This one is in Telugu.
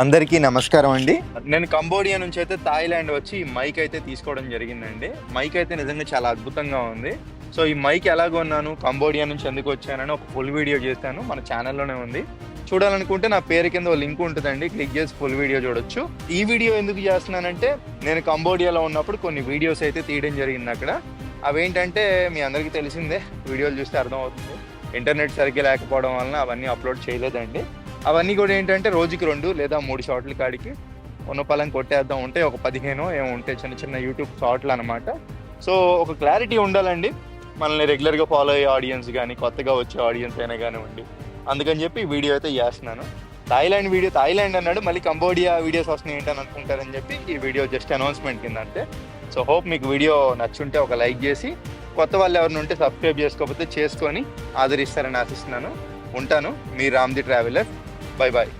అందరికీ నమస్కారం అండి. నేను కంబోడియా నుంచి అయితే థాయిలాండ్ వచ్చి ఈ మైక్ అయితే తీసుకోవడం జరిగిందండి. మైక్ అయితే నిజంగా చాలా అద్భుతంగా ఉంది. సో ఈ మైక్ ఎలా కొన్నాను కంబోడియా నుంచి ఎందుకు వచ్చానని ఒక ఫుల్ వీడియో చేశాను మన ఛానల్లోనే ఉంది. చూడాలనుకుంటే నా పేరు కింద ఒక లింక్ ఉంటుందండి క్లిక్ చేసి ఫుల్ వీడియో చూడొచ్చు. ఈ వీడియో ఎందుకు చేస్తున్నానంటే నేను కంబోడియాలో ఉన్నప్పుడు కొన్ని వీడియోస్ అయితే తీయడం జరిగింది అక్కడ. అవేంటంటే మీ అందరికీ తెలిసిందే వీడియోలు చూస్తే అర్థమవుతుంది. ఇంటర్నెట్ సరిగ్గా లేకపోవడం వలన అవన్నీ అప్లోడ్ చేయలేదండి. అవన్నీ కూడా ఏంటంటే రోజుకి రెండు లేదా మూడు షార్ట్ల కాడికి. ఉన్నపలం కొట్టేద్దాం ఉంటే ఒక పదిహేను ఏమో ఉంటే చిన్న చిన్న యూట్యూబ్ షార్ట్లు అనమాట సో ఒక క్లారిటీ ఉండాలండి. మనల్ని రెగ్యులర్గా ఫాలో అయ్యే ఆడియన్స్ కానీ కొత్తగా వచ్చే ఆడియన్స్ అయినా కానివ్వండి. అందుకని చెప్పి వీడియో అయితే చేస్తున్నాను. థాయిలాండ్ వీడియో థాయిలాండ్ అన్నాడు మళ్ళీ కంబోడియా వీడియోస్ వస్తున్నాయి ఏంటని అనుకుంటారని చెప్పి ఈ వీడియో జస్ట్ అనౌన్స్మెంట్ కింద అంతే. సో హోప్ మీకు వీడియో నచ్చుంటే ఒక లైక్ చేసి కొత్త వాళ్ళు ఎవరిని ఉంటే సబ్స్క్రైబ్ చేసుకోకపోతే చేసుకొని ఆదరిస్తారని ఆశిస్తున్నాను. ఉంటాను. మీ రామ్ది ట్రావెలర్ బై బాయ్